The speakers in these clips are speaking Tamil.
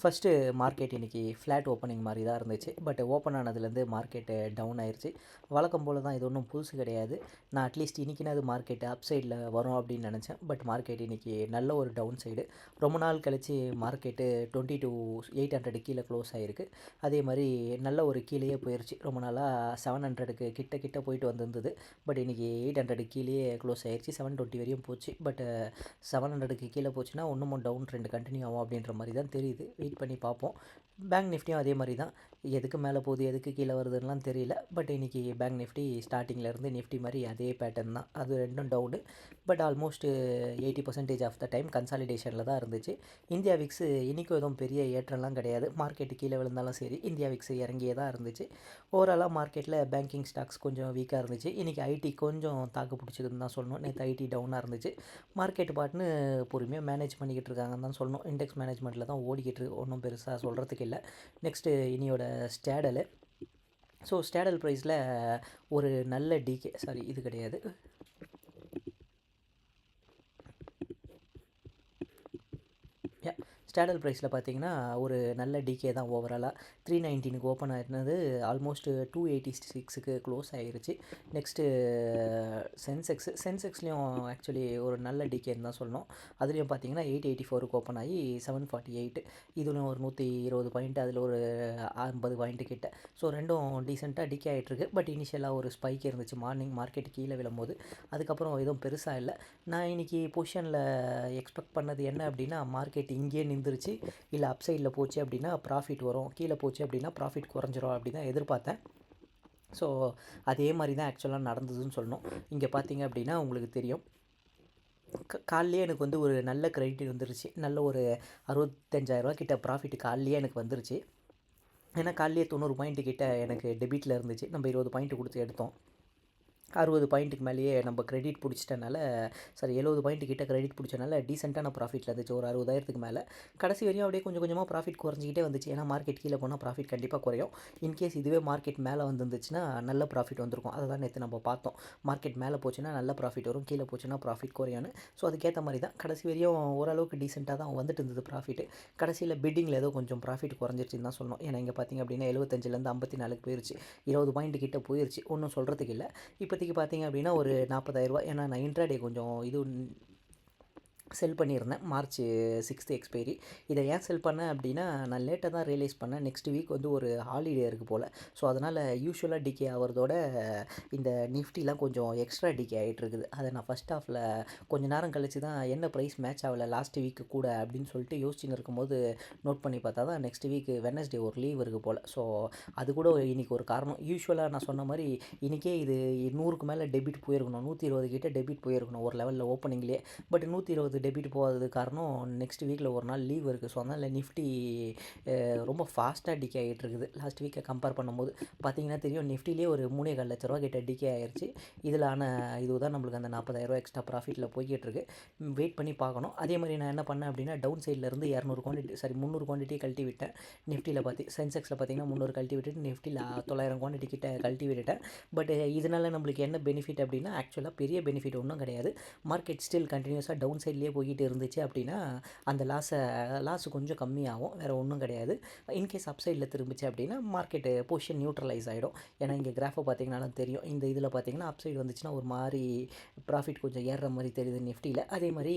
ஃபஸ்ட்டு மார்க்கெட் இன்றைக்கி ஃப்ளாட் ஓப்பனிங் மாதிரி தான் இருந்துச்சு. பட் ஓப்பன் ஆனதுலேருந்து மார்க்கெட்டு டவுன் ஆயிடுச்சு வழக்கம் போல் தான் இது ஒன்றும் புதுசு கிடையாது. நான் அட்லீஸ்ட் இன்றைக்கினாது மார்க்கெட்டு அப் சைடில் வரும் அப்படின்னு நினச்சேன். பட் மார்க்கெட் இன்றைக்கி நல்ல ஒரு டவுன் சைடு. ரொம்ப நாள் கழித்து market twenty two eight hundred கீழே க்ளோஸ் ஆகிருக்கு அதே மாதிரி நல்ல ஒரு கீழேயே போயிடுச்சு ரொம்ப நாளாக செவன் ஹண்ட்ரடுக்கு கிட்ட கிட்ட போயிட்டு வந்திருந்தது. பட் இன்றைக்கி எயிட் ஹண்ட்ரடு கீழேயே க்ளோஸ் ஆயிடுச்சு செவன் டுவெண்ட்டி வரையும் போச்சு. பட் செவன் ஹண்ட்ரடுக்கு கீழே போச்சுன்னா இன்னமும் டவுன் ட்ரெண்ட் கண்டினியூ ஆகும் அப்படின்ற மாதிரி தான் தெரியுது. மீட் பண்ணி பார்ப்போம். பேங்க் நிஃப்டியும் அதே மாதிரி தான். எதுக்கு மேலே போகுது எதுக்கு கீழே வருதுன்னெலாம் தெரியல. பட் இன்றைக்கி பேங்க் நிஃப்டி ஸ்டார்டிங்லேருந்து நிஃப்டி மாதிரி அதே பேட்டர்ன் தான். அது ரெண்டும் down. But almost eighty percentage of the time கன்சாலிடேஷனில் தான் இருந்துச்சு. இந்தியா விக்ஸ் இன்றைக்கும் எதுவும் பெரிய ஏற்றம்லாம் கிடையாது. மார்க்கெட்டு கீழே விழுந்தாலும் சரி இந்தியா விக்ஸ் இறங்கியே தான் இருந்துச்சு. ஓவராலாக மார்க்கெட்டில் பேங்கிங் ஸ்டாக்ஸ் கொஞ்சம் வீக்காக இருந்துச்சு. இன்றைக்கி ஐடி கொஞ்சம் தாக்கு பிடிச்சதுன்னு தான் சொல்லணும். நேற்று ஐடி டவுனாக இருந்துச்சு. மார்க்கெட் பாட்டுன்னு பொறுமையாக மேனேஜ் பண்ணிக்கிட்டு இருக்காங்கன்னு தான் சொல்லணும். இண்டெக்ஸ் மேனேஜ்மெண்ட்டில் தான் ஓடிக்கிட்டு இருக்கு. ஒன்றும் பெருசாக சொல்கிறதுக்கு இல்லை நெக்ஸ்ட்டு இனியோட ஸ்டேடலு ஸோ ஸ்டேடல் ப்ரைஸில் ஒரு நல்ல டிகே சாரி இது கிடையாது. ஸ்டேடல் ப்ரைஸில் பார்த்தீங்கன்னா ஒரு நல்ல டிகே தான் ஓவராலாக த்ரீ நைன்டீனுக்கு ஓப்பன் ஆயிருந்தது. ஆல்மோஸ்ட் டூ எயிட்டி சிக்ஸுக்கு க்ளோஸ் ஆகிருச்சு நெக்ஸ்ட்டு சென்செக்ஸ் சென்செக்ஸ்லேயும் ஆக்சுவலி ஒரு நல்ல டிகேன்னு தான் சொல்லணும். அதுலேயும் பார்த்தீங்கன்னா எயிட் எயிட்டி ஃபோருக்கு ஓப்பன் ஆகி செவன் ஃபார்ட்டி எயிட் இதுலையும் ஒரு நூற்றி இருபது பாயிண்ட் அதில் ஒரு ஐம்பது பாயிண்ட்டு கிட்ட. ஸோ ரெண்டும் டீசெண்டாக டிகே ஆகிட்டுருக்கு பட் இனிஷியலாக ஒரு ஸ்பைக் இருந்துச்சு. மார்னிங் மார்க்கெட் கீழே விழும்போது. அதுக்கப்புறம் எதுவும் பெருசாக இல்லை. நான் இன்றைக்கி பொசிஷனில் எக்ஸ்பெக்ட் பண்ணது என்ன அப்படின்னா மார்க்கெட் இங்கேயே வந்துருச்சு இல்லை அப்சைடில் போச்சு அப்படின்னா ப்ராஃபிட் வரும். கீழே போச்சு அப்படின்னா ப்ராஃபிட் குறைஞ்சிரும் அப்படி தான் எதிர்பார்த்தேன். ஸோ அதே மாதிரி தான் ஆக்சுவலாக நடந்ததுன்னு சொல்லணும். இங்கே பார்த்தீங்க அப்படின்னா உங்களுக்கு தெரியும். க எனக்கு வந்து ஒரு நல்ல கிரெடிட் வந்துருச்சு. நல்ல ஒரு அறுபத்தஞ்சாயிரரூவா கிட்ட ப்ராஃபிட் காலையிலே எனக்கு வந்துருச்சு. ஏன்னா காலையிலே தொண்ணூறு பாயிண்ட்டு கிட்ட எனக்கு டெபிட்டில் இருந்துச்சு. நம்ம இருபது பாயிண்ட் கொடுத்து எடுத்தோம். அறுபது பாயிண்ட்டுக்கு மேலேயே நம்ம கிரெடிட் பிடிச்சிட்டனால சாரி எழுபது பாயிண்ட் கிட்ட கிரெடிட் பிடிச்சனால டீசெண்டான ப்ராஃபிட்டில் இருந்துச்சு. ஒரு அறுபதாயிரத்துக்கு மேலே. கடைசி வரையும் அப்படியே கொஞ்சம் கொஞ்சமாக ப்ராஃபிட் குறைஞ்சிக்கிட்டே வந்துச்சு. ஏன்னா மார்க்கெட் கீழே போனால் ப்ராஃபிட் கண்டிப்பாக குறையும். இன்கேஸ் இதுவே மார்க்கெட் மேலே வந்துருந்துச்சுன்னா நல்ல ப்ராஃபிட் வந்திருக்கும். அதை தான் நேற்று நம்ம பார்த்தோம். மார்க்கெட் மேலே போச்சுன்னா நல்ல ப்ராஃபிட் வரும். கீழே போச்சுன்னா ப்ராஃபிட் குறையும்னு. ஸோ அதுக்கேற்ற மாதிரி தான். கடைசி வரையும் ஓரளவுக்கு டீசெண்டாக தான் வந்துட்டு இருந்தது ப்ராஃபிட் கடைசியில் பிட்டிங்கில் ஏதோ கொஞ்சம் ப்ராஃபிட் குறைஞ்சிருச்சுன்னு தான் சொல்லணும். ஏன்னா இங்கே பார்த்திங்க அப்படின்னா எழுபத்தஞ்சிலேருந்து ஐம்பத்தி நாலுக்கு போயிருச்சு. இருபது பாயிண்ட் கிட்டே போயிருச்சு. ஒன்றும் சொல்கிறதுக்கு இல்லை. இப்போ இப்போதைக்கு பார்த்தீங்க அப்படின்னா ஒரு நாற்பதாயிரரூபா ஏன்னா நான் இன்ட்ராடே கொஞ்சம் இது செல் பண்ணியிருந்தேன். மார்ச் சிக்ஸ்த்து எக்ஸ்பைரி இதை ஏன் செல் பண்ணேன் அப்படின்னா நான் லேட்டாக தான் ரியலைஸ் பண்ணேன். நெக்ஸ்ட் வீக் வந்து ஒரு ஹாலிடே இருக்குது போல். ஸோ அதனால் யூஸ்வலாக டிகே ஆகிறதோட இந்த நிஃப்டிலாம் கொஞ்சம் எக்ஸ்ட்ரா டிகே ஆகிட்டு இருக்குது அதை நான் ஃபஸ்ட் ஆஃபில் கொஞ்சம் நேரம் கழிச்சு தான் என்ன ப்ரைஸ் மேட்ச் ஆகலை லாஸ்ட் வீக்கு கூட அப்படின்னு சொல்லிட்டு யோசிச்சுன்னு இருக்கும்போது நோட் பண்ணி பார்த்தா தான் நெக்ஸ்ட் வீக்கு வெனஸ்டே ஒரு லீவ் இருக்குது போல். ஸோ அது கூட இன்றைக்கி ஒரு காரணம். யூஸ்வலாக நான் சொன்ன மாதிரி இன்றைக்கே இது நூறுக்கு மேலே டெபிட் போயிருக்கணும். நூற்றி இருபது கிட்டே டெபிட் போயிருக்கணும் ஒரு லெவலில் ஓப்பனிங்லேயே பட் நூற்றி இருபது டெபிட் போகாதது காரணம் நெக்ஸ்ட் வீக்கில் ஒரு நாள் லீவ் இருக்குது ஸோ அதனால் நிஃப்டி ரொம்ப ஃபாஸ்ட்டாக டிகே ஆகிட்டு இருக்குது லாஸ்ட் வீக்கை கம்பேர் பண்ணும்போது பார்த்தீங்கன்னா தெரியும் நிஃப்டிலே ஒரு மூணே கால் லட்ச ரூபா கிட்ட டிகே ஆயிடுச்சு இதில் ஆன இதுதான் நம்மளுக்கு அந்த நாற்பதாயிரரூவா எக்ஸ்ட்ரா ப்ராஃபிட்டில் போய்கிட்டு இருக்கு வெயிட் பண்ணி பார்க்கணும். அதே மாதிரி நான் என்ன பண்ணேன் அப்படின்னா டவுன் சைட்லேருந்து இரநூறு குவான்டிட்டி சாரி முந்நூறு குவான்டிட்டி கழட்டி விட்டேன். நிஃப்டியில் பார்த்து சென்செக்ஸில் பார்த்தீங்கன்னா முந்நூறு கழட்டி விட்டுட்டு நிஃப்டியில் தொள்ளாயிரம் குவான்டிட்டி கிட்ட கழட்டி விட்டுட்டேன். பட் இதனால் நம்மளுக்கு என்ன பெனிஃபிட் அப்படின்னா ஆக்சுவலாக பெரிய பெனிஃபிட் ஒன்றும் கிடையாது. மார்க்கெட் ஸ்டில் கண்டினியூஸாக டவுன் சைட்லேயே போய்கிட்டு இருந்துச்சு அப்படின்னா அந்த லாஸை லாஸு கொஞ்சம் கம்மியாகும். வேறு ஒன்றும் கிடையாது. இன்கேஸ் அப்சைடில் திரும்பிச்சு அப்படின்னா மார்க்கெட்டு பொசிஷன் நியூட்ரலைஸ் ஆகிடும் ஏன்னா இங்கே கிராஃபை பார்த்தீங்கன்னாலும் தெரியும். இந்த இதில் பார்த்தீங்கன்னா அப்சைடு வந்துச்சுன்னா ஒரு மாதிரி ப்ராஃபிட் கொஞ்சம் ஏறுற மாதிரி தெரியுது நிஃப்டியில் அதே மாதிரி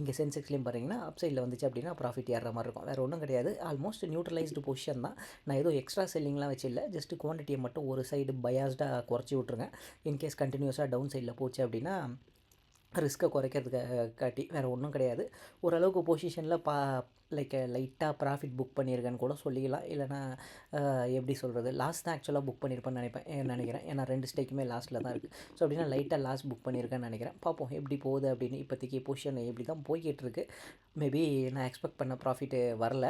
இங்கே சென்செக்ஸ்லேயும் பார்த்தீங்கன்னா அப்சைடில் வந்துச்சு அப்படின்னா ப்ராஃபிட் ஏறுற மாதிரி இருக்கும். வேறு ஒன்றும் கிடையாது. ஆல்மோஸ்ட் நியூட்ரலைஸ்டு பொசிஷன் தான். நான் எதுவும் எக்ஸ்ட்ரா செல்லிங்லாம் வச்சில்ல. ஜஸ்ட் குவான்டிட்டியை மட்டும் ஒரு சைடு பயாஸ்டாக குறைச்சி விட்ருங்க இன்கேஸ் கண்டினியூஸாக டவுன் சைடில் போச்சு அப்படின்னா ரிஸ்க்கை குறைக்கிறதுக்கு காட்டி வேறு ஒன்றும் கிடையாது. ஓரளவுக்கு பொசிஷனில் பா லைக் லைட்டாக ப்ராஃபிட் புக் பண்ணியிருக்கேன்னு கூட சொல்லிக்கலாம். இல்லைனா எப்படி சொல்கிறது லாஸ்ட் தான் ஆக்சுவலாக புக் பண்ணியிருப்பேன்னு நினைப்பேன். நினைக்கிறேன். ஏன்னா ரெண்டு ஸ்டேக்குமே லாஸ்ட்டில் தான் இருக்குது ஸோ அப்படின்னா லைட்டாக லாஸ்ட் புக் பண்ணியிருக்கேன்னு நினைக்கிறேன். பார்ப்போம் எப்படி போகுது அப்படின்னு இப்போதைக்கு பொசிஷன் எப்படி தான் போய்கிட்டு இருக்கு. மேபி நான் எக்ஸ்பெக்ட் பண்ண ப்ராஃபிட்டு வரல.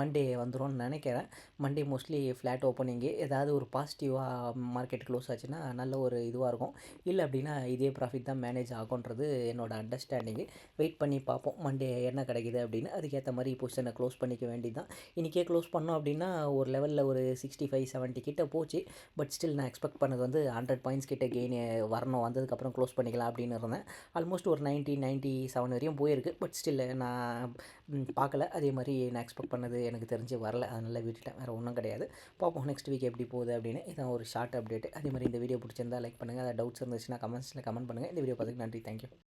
மண்டே வந்துடும்னு நினைக்கிறேன். மண்டே மோஸ்ட்லி ஃப்ளாட் ஓப்பனிங்கு ஏதாவது ஒரு பாசிட்டிவாக மார்க்கெட் க்ளோஸ் ஆச்சுன்னா நல்ல ஒரு இதுவாக இருக்கும். இல்லை அப்படின்னா இதே ப்ராஃபிட் தான் மேனேஜ் ஆகுன்றது என்னோடய அண்டர்ஸ்டாண்டிங்கு வெயிட் பண்ணி பார்ப்போம். மண்டே என்ன கிடைக்குது அப்படின்னு. அதுக்கேற்ற மாதிரி மாதிரி பொசிஷனை க்ளோஸ் பண்ணிக்க வேண்டியது தான் இன்றைக்கே க்ளோஸ் பண்ணோம் அப்படின்னா ஒரு லெவலில் ஒரு சிக்ஸ்டி ஃபைவ் செவன்ட்டி கிட்ட போச்சு. பட் ஸ்டில் நான் எக்ஸ்பெக்ட் பண்ணது வந்து ஹண்ட்ரட் பாயிண்ட்ஸ் கிட்ட கெயின் வரணும். வந்ததுக்கப்புறம் க்ளோஸ் பண்ணிக்கலாம் அப்படின்னு இருந்தேன். ஆல்மோஸ்ட் ஒரு நைன்ட்டி நைன்ட்டி செவன் வரையும் போயிருக்கு. பட் ஸ்டில் நான் பார்க்கல. அதே மாதிரி நான் எக்ஸ்பெக்ட் பண்ணது எனக்கு தெரிஞ்சு வரல. அதனால் விட்டுட்டேன். வேறு ஒன்றும் கிடையாது. பார்ப்போம் நெக்ஸ்ட் வீக் எப்படி போகுது அப்படின்னு. இதான் ஒரு ஷார்ட் அப்டேட் அதே மாதிரி இந்த வீடியோ பிடிச்சிருந்தா லைக் பண்ணுங்கள் அதை டவுட்ஸ் இருந்துச்சுன்னா கமெண்ட்ஸில் கமெண்ட் பண்ணுங்கள் இந்த வீடியோ பார்த்துக்கு நன்றி. தேங்க்யூ